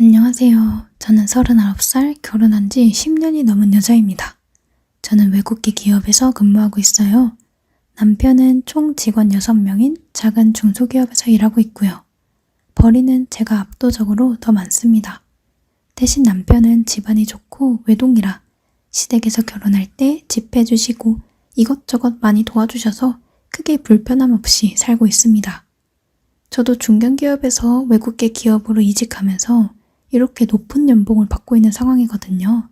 안녕하세요. 저는 39살 결혼한 지 10년이 넘은 여자입니다. 저는 외국계 기업에서 근무하고 있어요. 남편은 총 직원 6명인 작은 중소기업에서 일하고 있고요. 벌이는 제가 압도적으로 더 많습니다. 대신 남편은 집안이 좋고 외동이라 시댁에서 결혼할 때 집 해주시고 이것저것 많이 도와주셔서 크게 불편함 없이 살고 있습니다. 저도 중견기업에서 외국계 기업으로 이직하면서 이렇게 높은 연봉을 받고 있는 상황이거든요.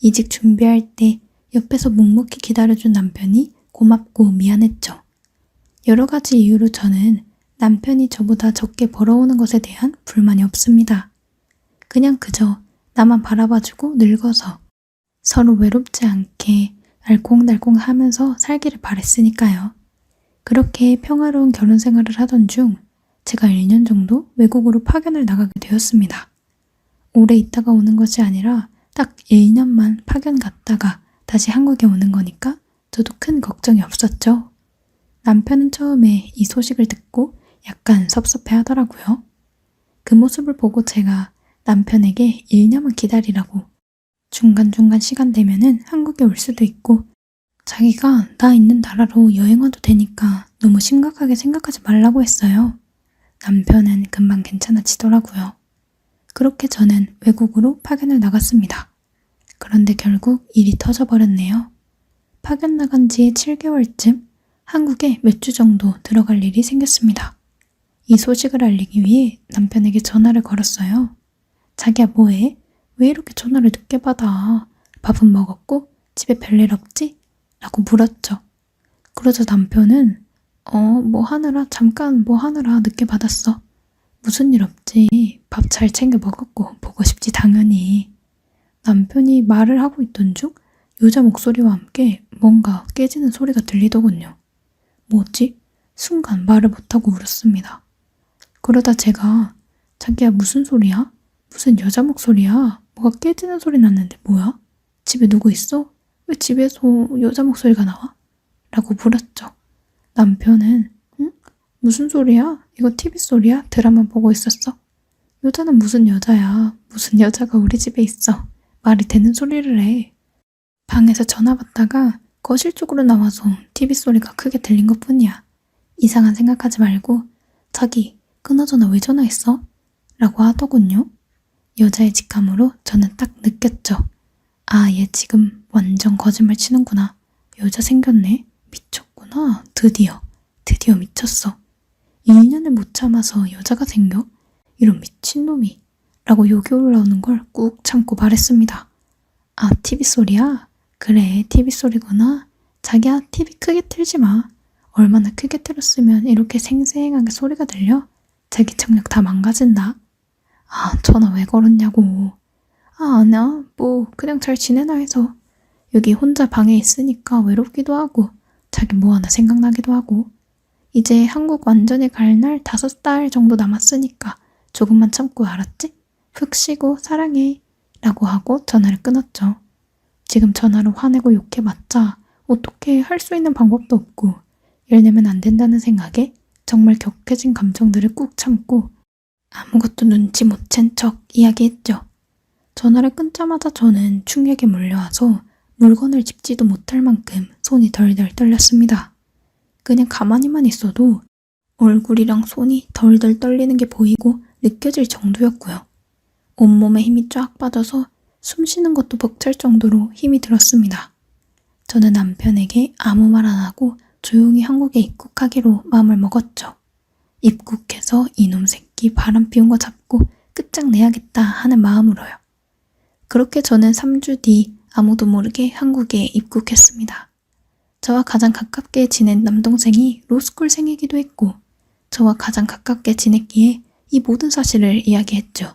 이직 준비할 때 옆에서 묵묵히 기다려준 남편이 고맙고 미안했죠. 여러 가지 이유로 저는 남편이 저보다 적게 벌어오는 것에 대한 불만이 없습니다. 그냥 그저 나만 바라봐주고 늙어서 서로 외롭지 않게 알콩달콩 하면서 살기를 바랬으니까요. 그렇게 평화로운 결혼 생활을 하던 중 제가 1년 정도 외국으로 파견을 나가게 되었습니다. 오래 있다가 오는 것이 아니라 딱 1년만 파견 갔다가 다시 한국에 오는 거니까 저도 큰 걱정이 없었죠. 남편은 처음에 이 소식을 듣고 약간 섭섭해 하더라고요. 그 모습을 보고 제가 남편에게 1년만 기다리라고 중간중간 시간 되면은 한국에 올 수도 있고 자기가 나 있는 나라로 여행 와도 되니까 너무 심각하게 생각하지 말라고 했어요. 남편은 금방 괜찮아지더라고요. 그렇게 저는 외국으로 파견을 나갔습니다. 그런데 결국 일이 터져버렸네요. 파견 나간 지 7개월쯤 한국에 몇 주 정도 들어갈 일이 생겼습니다. 이 소식을 알리기 위해 남편에게 전화를 걸었어요. 자기야 뭐해? 왜 이렇게 전화를 늦게 받아? 밥은 먹었고 집에 별일 없지? 라고 물었죠. 그러자 남편은 어, 뭐 하느라 잠깐 뭐 하느라 늦게 받았어. 무슨 일 없지. 밥 잘 챙겨 먹었고 보고 싶지 당연히. 남편이 말을 하고 있던 중 여자 목소리와 함께 뭔가 깨지는 소리가 들리더군요. 뭐지? 순간 말을 못하고 울었습니다. 그러다 제가 자기야 무슨 소리야? 무슨 여자 목소리야? 뭐가 깨지는 소리 났는데 뭐야? 집에 누구 있어? 왜 집에서 여자 목소리가 나와? 라고 물었죠. 남편은 응? 무슨 소리야? 이거 TV 소리야? 드라마 보고 있었어? 여자는 무슨 여자야? 무슨 여자가 우리 집에 있어? 말이 되는 소리를 해. 방에서 전화 받다가 거실 쪽으로 나와서 TV 소리가 크게 들린 것 뿐이야. 이상한 생각하지 말고 자기 끊어전화 왜 전화했어? 라고 하더군요. 여자의 직감으로 저는 딱 느꼈죠. 아, 얘 지금 완전 거짓말 치는구나. 여자 생겼네. 미쳤구나. 드디어. 드디어 미쳤어. 2년을 못 참아서 여자가 생겨? 이런 미친놈이. 라고 욕이 올라오는 걸 꾹 참고 말했습니다. 아, TV 소리야? 그래, TV 소리구나. 자기야, TV 크게 틀지 마. 얼마나 크게 틀었으면 이렇게 생생하게 소리가 들려? 자기 청력 다 망가진다. 아, 전화 왜 걸었냐고. 아, 아니야. 뭐, 그냥 잘 지내나 해서. 여기 혼자 방에 있으니까 외롭기도 하고, 자기 뭐 하나 생각나기도 하고. 이제 한국 완전히 갈 날 다섯 달 정도 남았으니까 조금만 참고 알았지? 푹 쉬고 사랑해. 라고 하고 전화를 끊었죠. 지금 전화로 화내고 욕해봤자 어떻게 할 수 있는 방법도 없고 일 내면 안 된다는 생각에 정말 격해진 감정들을 꾹 참고 아무것도 눈치 못 챈 척 이야기했죠. 전화를 끊자마자 저는 충격에 몰려와서 물건을 짚지도 못할 만큼 손이 덜덜 떨렸습니다. 그냥 가만히만 있어도 얼굴이랑 손이 덜덜 떨리는 게 보이고 느껴질 정도였고요. 온몸에 힘이 쫙 빠져서 숨 쉬는 것도 벅찰 정도로 힘이 들었습니다. 저는 남편에게 아무 말 안 하고 조용히 한국에 입국하기로 마음을 먹었죠. 입국해서 이놈 새끼 바람 피운 거 잡고 끝장내야겠다 하는 마음으로요. 그렇게 저는 3주 뒤 아무도 모르게 한국에 입국했습니다. 저와 가장 가깝게 지낸 남동생이 로스쿨생이기도 했고, 저와 가장 가깝게 지냈기에 이 모든 사실을 이야기했죠.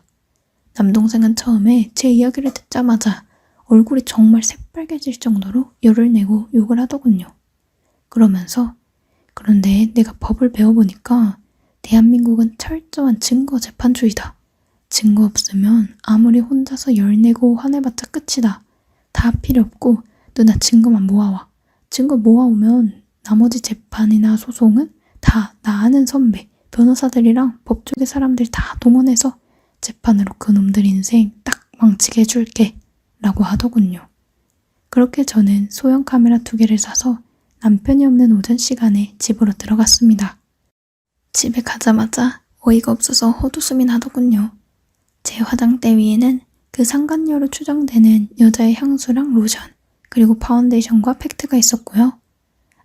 남동생은 처음에 제 이야기를 듣자마자 얼굴이 정말 새빨개질 정도로 열을 내고 욕을 하더군요. 그러면서, 그런데 내가 법을 배워보니까 대한민국은 철저한 증거 재판주의다. 증거 없으면 아무리 혼자서 열내고 화내봤자 끝이다. 다 필요 없고 누나 증거만 모아와. 증거 모아오면 나머지 재판이나 소송은 다 나 아는 선배, 변호사들이랑 법조계 사람들 다 동원해서 재판으로 그놈들 인생 딱 망치게 해줄게 라고 하더군요. 그렇게 저는 소형 카메라 두 개를 사서 남편이 없는 오전 시간에 집으로 들어갔습니다. 집에 가자마자 어이가 없어서 헛웃음이 나더군요. 제 화장대 위에는 그 상간녀로 추정되는 여자의 향수랑 로션, 그리고 파운데이션과 팩트가 있었고요.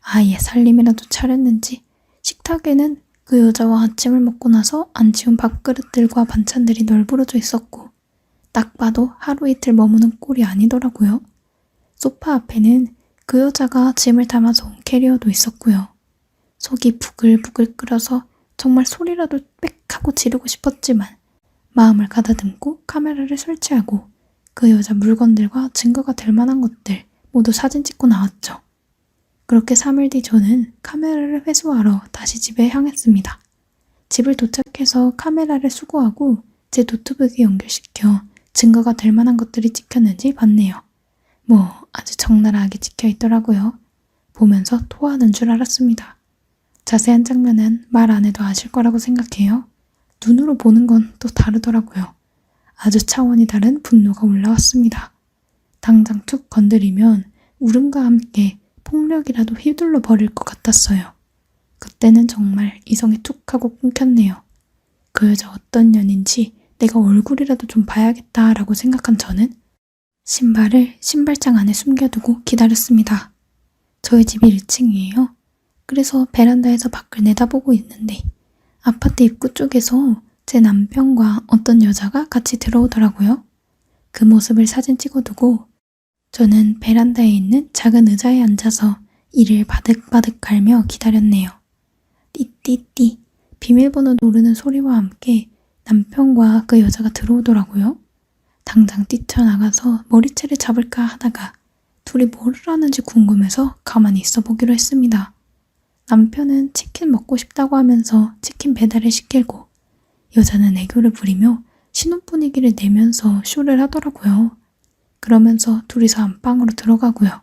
아예 살림이라도 차렸는지 식탁에는 그 여자와 아침을 먹고 나서 안 치운 밥그릇들과 반찬들이 널브러져 있었고 딱 봐도 하루 이틀 머무는 꼴이 아니더라고요. 소파 앞에는 그 여자가 짐을 담아서 온 캐리어도 있었고요. 속이 부글부글 끓어서 정말 소리라도 빽 하고 지르고 싶었지만 마음을 가다듬고 카메라를 설치하고 그 여자 물건들과 증거가 될 만한 것들 모두 사진 찍고 나왔죠. 그렇게 3일 뒤 저는 카메라를 회수하러 다시 집에 향했습니다. 집을 도착해서 카메라를 수거하고 제 노트북에 연결시켜 증거가 될 만한 것들이 찍혔는지 봤네요. 뭐 아주 적나라하게 찍혀 있더라고요. 보면서 토하는 줄 알았습니다. 자세한 장면은 말 안 해도 아실 거라고 생각해요. 눈으로 보는 건 또 다르더라고요. 아주 차원이 다른 분노가 올라왔습니다. 당장 툭 건드리면 울음과 함께 폭력이라도 휘둘러 버릴 것 같았어요. 그때는 정말 이성이 툭 하고 끊겼네요. 그 여자 어떤 년인지 내가 얼굴이라도 좀 봐야겠다라고 생각한 저는 신발을 신발장 안에 숨겨두고 기다렸습니다. 저희 집이 1층이에요. 그래서 베란다에서 밖을 내다보고 있는데 아파트 입구 쪽에서 제 남편과 어떤 여자가 같이 들어오더라고요. 그 모습을 사진 찍어두고 저는 베란다에 있는 작은 의자에 앉아서 이를 바득바득 갈며 기다렸네요. 띠띠띠 비밀번호 누르는 소리와 함께 남편과 그 여자가 들어오더라고요. 당장 뛰쳐나가서 머리채를 잡을까 하다가 둘이 뭐를 하는지 궁금해서 가만히 있어 보기로 했습니다. 남편은 치킨 먹고 싶다고 하면서 치킨 배달을 시키고 여자는 애교를 부리며 신혼 분위기를 내면서 쇼를 하더라고요. 그러면서 둘이서 안방으로 들어가고요.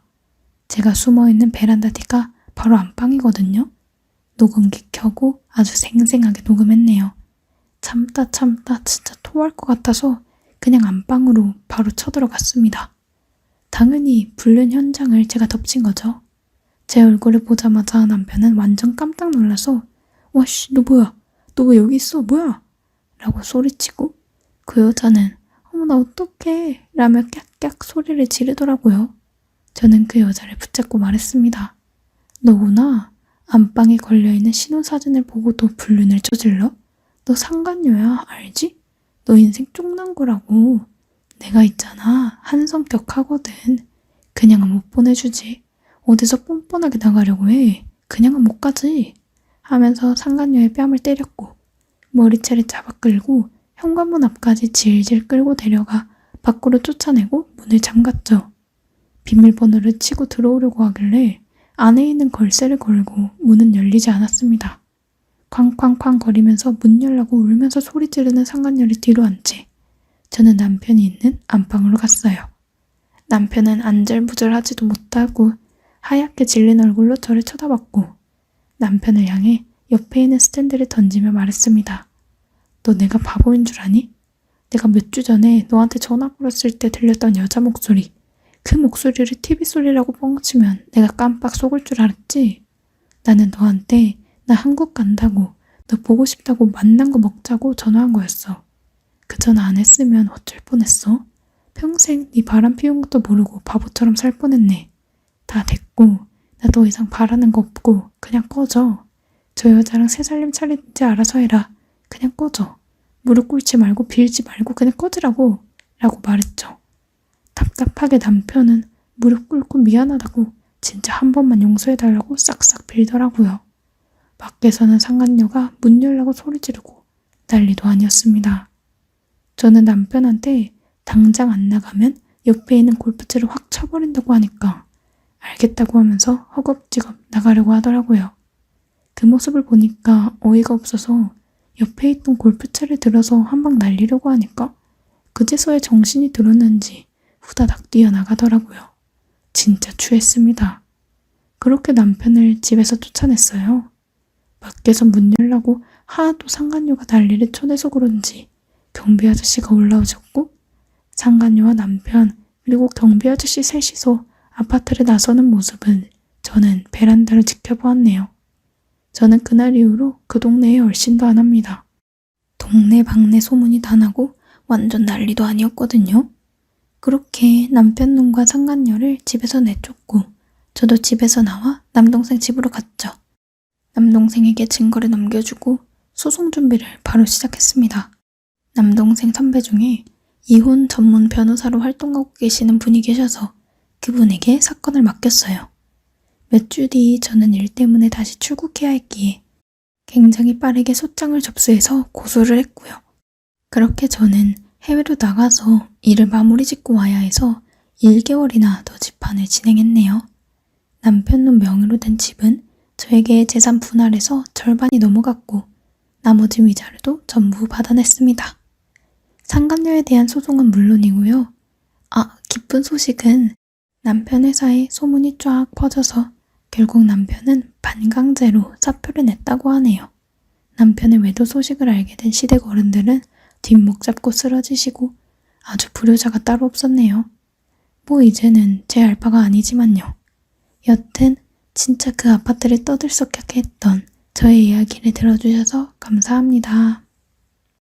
제가 숨어있는 베란다 뒤가 바로 안방이거든요. 녹음기 켜고 아주 생생하게 녹음했네요. 참다 참다 진짜 토할 것 같아서 그냥 안방으로 바로 쳐들어갔습니다. 당연히 불륜 현장을 제가 덮친 거죠. 제 얼굴을 보자마자 남편은 완전 깜짝 놀라서 와씨 너 뭐야? 너 왜 여기 있어? 뭐야? 라고 소리치고 그 여자는 나 어떡해 라며 깍깍 소리를 지르더라고요. 저는 그 여자를 붙잡고 말했습니다. 너구나 안방에 걸려있는 신혼사진을 보고도 불륜을 저질러? 너 상간녀야 알지? 너 인생 쪽난 거라고. 내가 있잖아 한 성격 하거든. 그냥은 못 보내주지. 어디서 뻔뻔하게 나가려고 해. 그냥은 못 가지. 하면서 상간녀의 뺨을 때렸고 머리채를 잡아 끌고 현관문 앞까지 질질 끌고 데려가 밖으로 쫓아내고 문을 잠갔죠. 비밀번호를 치고 들어오려고 하길래 안에 있는 걸쇠를 걸고 문은 열리지 않았습니다. 쾅쾅쾅 거리면서 문 열라고 울면서 소리 지르는 상간녀를 뒤로 앉지. 저는 남편이 있는 안방으로 갔어요. 남편은 안절부절하지도 못하고 하얗게 질린 얼굴로 저를 쳐다봤고 남편을 향해 옆에 있는 스탠드를 던지며 말했습니다. 너 내가 바보인 줄 아니? 내가 몇 주 전에 너한테 전화 걸었을 때 들렸던 여자 목소리. 그 목소리를 TV 소리라고 뻥치면 내가 깜빡 속을 줄 알았지? 나는 너한테 나 한국 간다고 너 보고 싶다고 만난 거 먹자고 전화한 거였어. 그 전화 안 했으면 어쩔 뻔했어? 평생 네 바람 피운 것도 모르고 바보처럼 살 뻔했네. 다 됐고 나 더 이상 바라는 거 없고 그냥 꺼져. 저 여자랑 새 살림 차리는지 알아서 해라. 그냥 꺼져. 무릎 꿇지 말고 빌지 말고 그냥 꺼지라고. 라고 말했죠. 답답하게 남편은 무릎 꿇고 미안하다고 진짜 한 번만 용서해달라고 싹싹 빌더라고요. 밖에서는 상간녀가 문 열라고 소리 지르고 난리도 아니었습니다. 저는 남편한테 당장 안 나가면 옆에 있는 골프채를 확 쳐버린다고 하니까 알겠다고 하면서 허겁지겁 나가려고 하더라고요. 그 모습을 보니까 어이가 없어서 옆에 있던 골프채를 들어서 한방 날리려고 하니까 그제서야 정신이 들었는지 후다닥 뛰어나가더라고요. 진짜 취했습니다. 그렇게 남편을 집에서 쫓아냈어요. 밖에서 문 열라고 하도 상간녀가 난리를 쳐내서 그런지 경비 아저씨가 올라오셨고 상간녀와 남편 그리고 경비 아저씨 셋이서 아파트를 나서는 모습을 저는 베란다를 지켜보았네요. 저는 그날 이후로 그 동네에 얼씬도 안 합니다. 동네 방네 소문이 다 나고 완전 난리도 아니었거든요. 그렇게 남편 놈과 상간녀를 집에서 내쫓고 저도 집에서 나와 남동생 집으로 갔죠. 남동생에게 증거를 넘겨주고 소송 준비를 바로 시작했습니다. 남동생 선배 중에 이혼 전문 변호사로 활동하고 계시는 분이 계셔서 그분에게 사건을 맡겼어요. 몇 주 뒤 저는 일 때문에 다시 출국해야 했기에 굉장히 빠르게 소장을 접수해서 고소를 했고요. 그렇게 저는 해외로 나가서 일을 마무리 짓고 와야 해서 1개월이나 더 집안을 진행했네요. 남편 놈 명의로 된 집은 저에게 재산 분할해서 절반이 넘어갔고 나머지 위자료도 전부 받아냈습니다. 상간녀에 대한 소송은 물론이고요. 아, 기쁜 소식은 남편 회사에 소문이 쫙 퍼져서 결국 남편은 반강제로 사표를 냈다고 하네요. 남편의 외도 소식을 알게 된 시댁 어른들은 뒷목 잡고 쓰러지시고 아주 불효자가 따로 없었네요. 뭐 이제는 제 알바가 아니지만요. 여튼 진짜 그 아파트를 떠들썩하게 했던 저의 이야기를 들어주셔서 감사합니다.